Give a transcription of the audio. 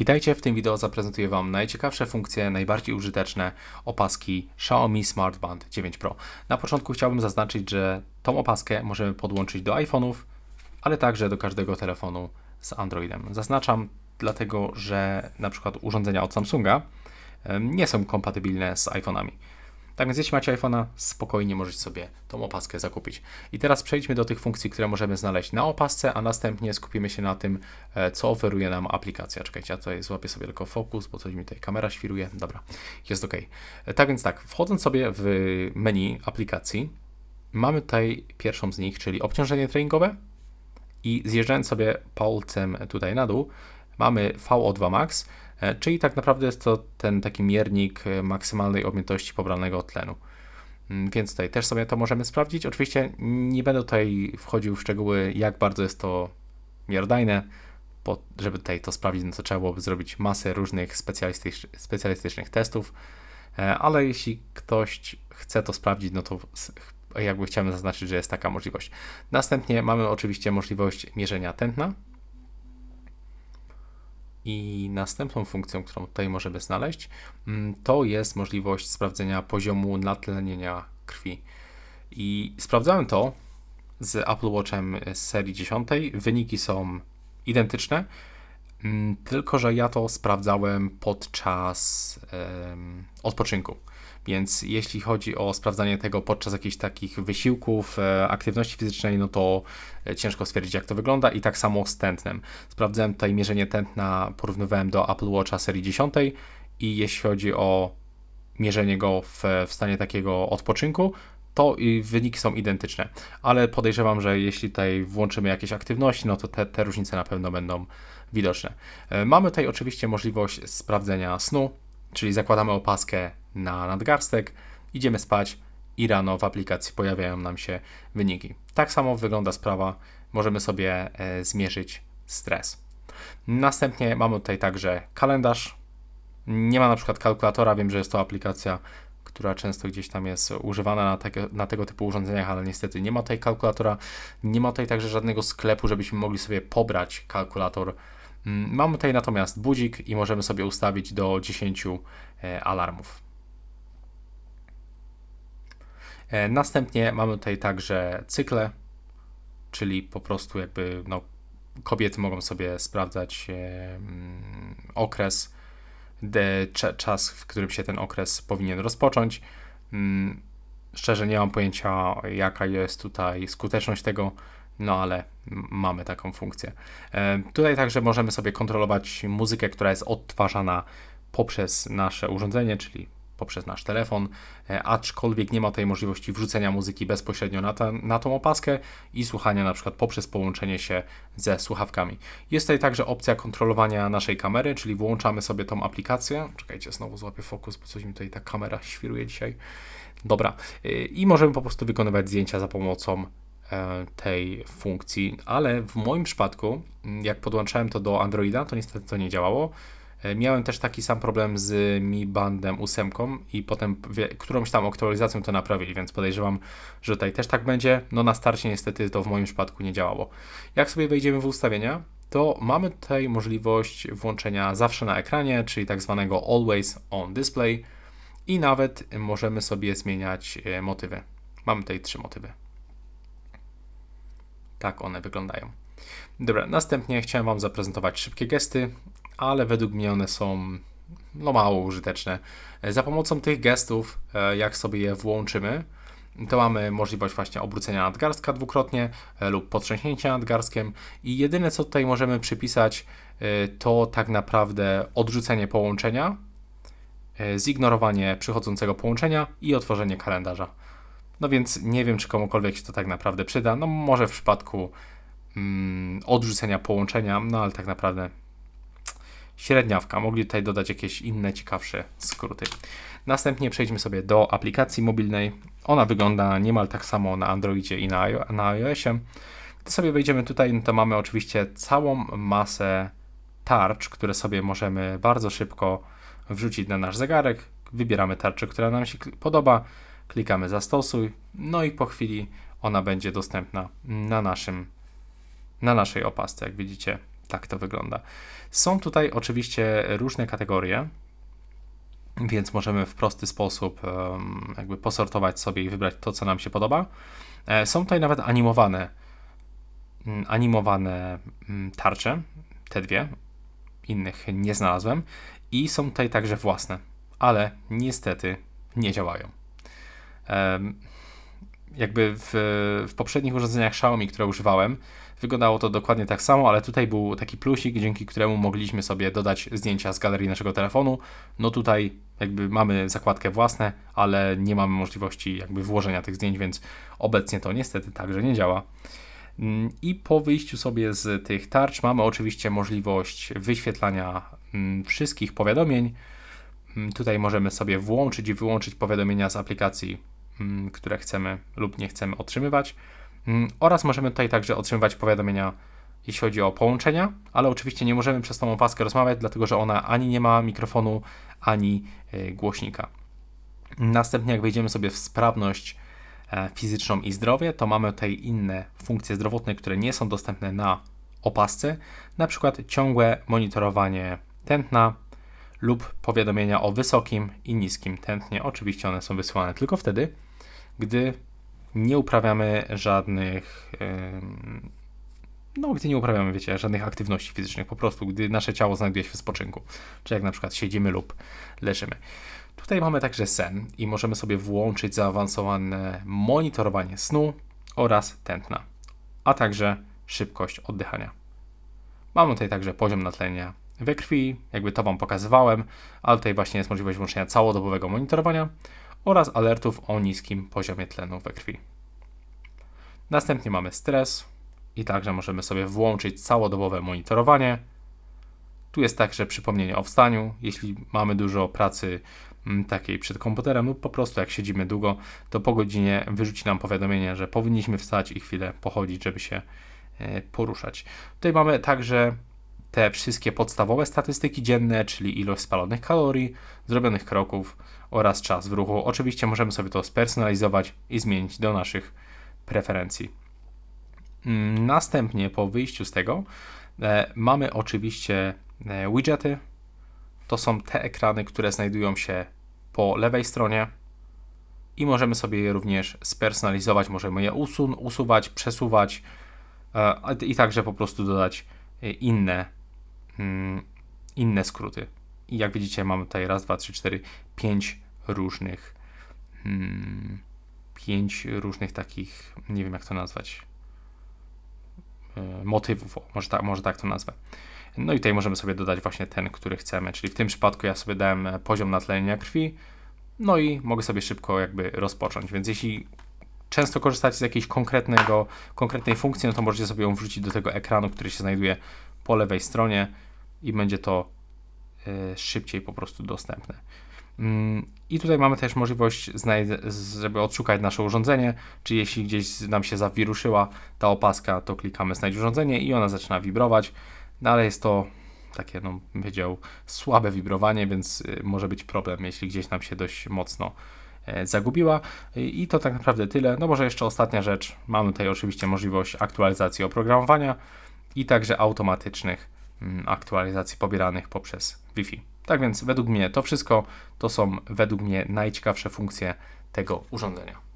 Witajcie, w tym wideo zaprezentuję Wam najciekawsze funkcje, najbardziej użyteczne opaski Xiaomi Smart Band 9 Pro. Na początku chciałbym zaznaczyć, że tą opaskę możemy podłączyć do iPhone'ów, ale także do każdego telefonu z Androidem. Zaznaczam dlatego, że na przykład urządzenia od Samsunga nie są kompatybilne z iPhone'ami. Tak więc jeśli macie iPhone'a, spokojnie możecie sobie tą opaskę zakupić. I teraz przejdźmy do tych funkcji, które możemy znaleźć na opasce, a następnie skupimy się na tym, e, co oferuje nam aplikacja. Czekajcie, ja tutaj złapię sobie tylko fokus, bo coś mi tutaj kamera świruje. Dobra, jest ok. E, Tak więc tak, wchodząc sobie w menu aplikacji, mamy tutaj pierwszą z nich, czyli obciążenie treningowe i zjeżdżając sobie palcem tutaj na dół, mamy VO2 max, czyli tak naprawdę jest to ten taki miernik e, maksymalnej objętości pobranego tlenu. Mm, Więc tutaj też sobie to możemy sprawdzić. Oczywiście nie będę tutaj wchodził w szczegóły, jak bardzo jest to miarodajne. Bo żeby tutaj to sprawdzić, no to trzeba byłoby zrobić masę różnych specjalistycz- specjalistycznych testów, E, ale jeśli ktoś chce to sprawdzić, no to jakby chciałem zaznaczyć, że jest taka możliwość. Następnie mamy oczywiście możliwość mierzenia tętna. I następną funkcją, którą tutaj możemy znaleźć, mm, to jest możliwość sprawdzenia poziomu natlenienia krwi. I sprawdzałem to z Apple Watchem z serii 10. Wyniki są identyczne, mm, tylko że ja to sprawdzałem podczas odpoczynku. Więc jeśli chodzi o sprawdzanie tego podczas jakichś takich wysiłków, e, aktywności fizycznej, no to e, ciężko stwierdzić, jak to wygląda. I tak samo z tętnem. Sprawdzałem tutaj mierzenie tętna, porównywałem do Apple Watcha serii 10 i jeśli chodzi o mierzenie go w, w stanie takiego odpoczynku, to i wyniki są identyczne. Ale podejrzewam, że jeśli tutaj włączymy jakieś aktywności, no to te, te różnice na pewno będą widoczne. E, Mamy tutaj oczywiście możliwość sprawdzenia snu, czyli zakładamy opaskę na nadgarstek, idziemy spać i rano w aplikacji pojawiają nam się wyniki. Tak samo wygląda sprawa, możemy sobie e, zmierzyć stres. Następnie mamy tutaj także kalendarz. Nie ma na przykład kalkulatora, wiem, że jest to aplikacja, która często gdzieś tam jest używana na, na tego typu urządzeniach, ale niestety nie ma tutaj kalkulatora. Nie ma tutaj także żadnego sklepu, żebyśmy mogli sobie pobrać kalkulator. Mm, Mamy tutaj natomiast budzik i możemy sobie ustawić do 10 e, alarmów. E, Następnie mamy tutaj także cykle, czyli po prostu jakby no, kobiety mogą sobie sprawdzać e, mm, okres, czas, w którym się ten okres powinien rozpocząć. Mm, Szczerze nie mam pojęcia, jaka jest tutaj skuteczność tego, no ale mamy taką funkcję. E, Tutaj także możemy sobie kontrolować muzykę, która jest odtwarzana poprzez nasze urządzenie, czyli poprzez nasz telefon, e, aczkolwiek nie ma tej możliwości wrzucenia muzyki bezpośrednio na, ta, na tą opaskę i słuchania na przykład poprzez połączenie się ze słuchawkami. Jest tutaj także opcja kontrolowania naszej kamery, czyli włączamy sobie tą aplikację. Czekajcie, znowu złapię fokus, bo coś mi tutaj ta kamera świruje dzisiaj. Dobra, y, i możemy po prostu wykonywać zdjęcia za pomocą e, tej funkcji, ale w moim przypadku, jak podłączałem to do Androida, to niestety to nie działało. E, Miałem też taki sam problem z Mi Bandem 8 i potem którąś tam aktualizacją to naprawili, więc podejrzewam, że tutaj też tak będzie. No na starcie niestety to w moim przypadku nie działało. Jak sobie wejdziemy w ustawienia, to mamy tutaj możliwość włączenia zawsze na ekranie, czyli tak zwanego Always On Display i nawet możemy sobie zmieniać e, motywy. Mamy tutaj trzy motywy. Tak one wyglądają. Dobra, następnie chciałem Wam zaprezentować szybkie gesty, ale według mnie one są no mało użyteczne. Za pomocą tych gestów, e, jak sobie je włączymy, to mamy możliwość właśnie obrócenia nadgarstka dwukrotnie e, lub potrząśnięcia nadgarstkiem i jedyne co tutaj możemy przypisać e, to tak naprawdę odrzucenie połączenia, zignorowanie przychodzącego połączenia i otworzenie kalendarza. No więc nie wiem, czy komukolwiek się to tak naprawdę przyda. No może w przypadku mm, odrzucenia połączenia, no ale tak naprawdę średniawka. Mogli tutaj dodać jakieś inne, ciekawsze skróty. Następnie przejdźmy sobie do aplikacji mobilnej. Ona wygląda niemal tak samo na Androidzie i na, na iOSie. Gdy sobie wejdziemy tutaj, no to mamy oczywiście całą masę tarcz, które sobie możemy bardzo szybko wrzucić na nasz zegarek. Wybieramy tarczę, która nam się podoba, klikamy zastosuj, no i po chwili ona będzie dostępna na naszym na naszej opasce. Jak widzicie, Tak to wygląda. Są tutaj oczywiście różne kategorie, więc możemy w prosty sposób jakby posortować sobie i wybrać to, co nam się podoba. E, Są tutaj nawet animowane, mm, animowane mm, tarcze, te dwie, innych nie znalazłem i są tutaj także własne, ale niestety nie działają. Jakby w, w poprzednich urządzeniach Xiaomi, które używałem, wyglądało to dokładnie tak samo, ale tutaj był taki plusik, dzięki któremu mogliśmy sobie dodać zdjęcia z galerii naszego telefonu. No tutaj jakby mamy zakładkę własne, ale nie mamy możliwości jakby włożenia tych zdjęć, więc obecnie to niestety także nie działa. Mm, I po wyjściu sobie z tych tarcz mamy oczywiście możliwość wyświetlania mm, wszystkich powiadomień. Mm, Tutaj możemy sobie włączyć i wyłączyć powiadomienia z aplikacji, które chcemy lub nie chcemy otrzymywać. Mm, Oraz możemy tutaj także otrzymywać powiadomienia, jeśli chodzi o połączenia, ale oczywiście nie możemy przez tą opaskę rozmawiać, dlatego że ona ani nie ma mikrofonu, ani y, głośnika. Następnie, jak wejdziemy sobie w sprawność e, fizyczną i zdrowie, to mamy tutaj inne funkcje zdrowotne, które nie są dostępne na opasce, na przykład ciągłe monitorowanie tętna lub powiadomienia o wysokim i niskim tętnie. Oczywiście one są wysyłane tylko wtedy, gdy nie uprawiamy żadnych, no gdy nie uprawiamy, wiecie, żadnych aktywności fizycznych, po prostu gdy nasze ciało znajduje się w spoczynku, czy jak na przykład siedzimy lub leżymy. Tutaj mamy także sen i możemy sobie włączyć zaawansowane monitorowanie snu oraz tętna, a także szybkość oddychania. Mamy tutaj także poziom natlenia we krwi, jakby to Wam pokazywałem, ale tutaj właśnie jest możliwość włączenia całodobowego monitorowania oraz alertów o niskim poziomie tlenu we krwi. Następnie mamy stres i także możemy sobie włączyć całodobowe monitorowanie. Tu jest także przypomnienie o wstaniu. Jeśli mamy dużo pracy mm, takiej przed komputerem lub po prostu jak siedzimy długo, to po godzinie wyrzuci nam powiadomienie, że powinniśmy wstać i chwilę pochodzić, żeby się e, poruszać. Tutaj mamy także te wszystkie podstawowe statystyki dzienne, czyli ilość spalonych kalorii, zrobionych kroków oraz czas w ruchu. Oczywiście możemy sobie to spersonalizować i zmienić do naszych preferencji. Mm, Następnie po wyjściu z tego e, mamy oczywiście e, widgety. To są te ekrany, które znajdują się po lewej stronie i możemy sobie je również spersonalizować. Możemy je usun- usuwać, przesuwać e, i także po prostu dodać e, inne, inne skróty. I jak widzicie, mamy tutaj raz, dwa, trzy, cztery, pięć różnych, mm, pięć różnych takich, nie wiem jak to nazwać, e, motywów, może, tak, może tak to nazwę. No i tutaj możemy sobie dodać właśnie ten, który chcemy, czyli w tym przypadku ja sobie dałem e, poziom natlenienia krwi, no i mogę sobie szybko jakby rozpocząć, więc jeśli często korzystacie z jakiejś konkretnego, konkretnej funkcji, no to możecie sobie ją wrzucić do tego ekranu, który się znajduje po lewej stronie i będzie to e, szybciej po prostu dostępne. Mm, I tutaj mamy też możliwość, żeby odszukać nasze urządzenie, czy jeśli gdzieś nam się zawiruszyła ta opaska, to klikamy znajdź urządzenie i ona zaczyna wibrować, no ale jest to takie, no, powiedział, słabe wibrowanie, więc y, może być problem, jeśli gdzieś nam się dość mocno e, zagubiła. I to tak naprawdę tyle. No może jeszcze ostatnia rzecz. Mamy tutaj oczywiście możliwość aktualizacji oprogramowania i także automatycznych aktualizacji pobieranych poprzez Wi-Fi. Tak więc według mnie to wszystko to są według mnie najciekawsze funkcje tego urządzenia.